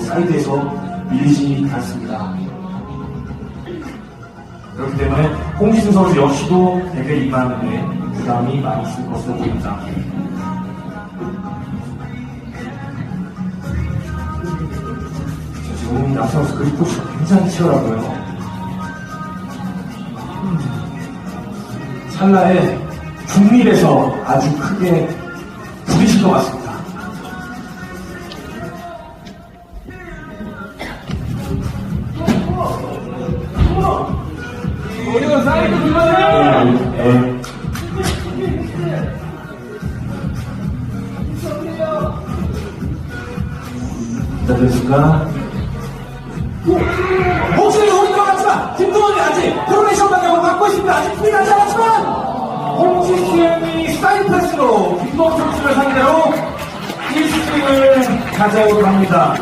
사이드에서 밀리지 않습니다. 그렇기 때문에 홍지승 선수 역시도 대회 임하는데 부담이 많이 있을 것으로 보입니다. 자, 지금 나선수 그리포시가 굉장히 치열하고요. 찰나에 중밀에서 아주 크게 부딪힐 것 같습니다. 우리가 사이드 불러요! 네. 기다려줄까? 목소리 우리 것 같지만 김동원이 아직 프로메이션 방향을 갖고 있습니다. 아직 풀이 나지 않았지만 홍지수이 스타일 패스로 김동원 선수를 상대로 1승을 가져오도록 합니다.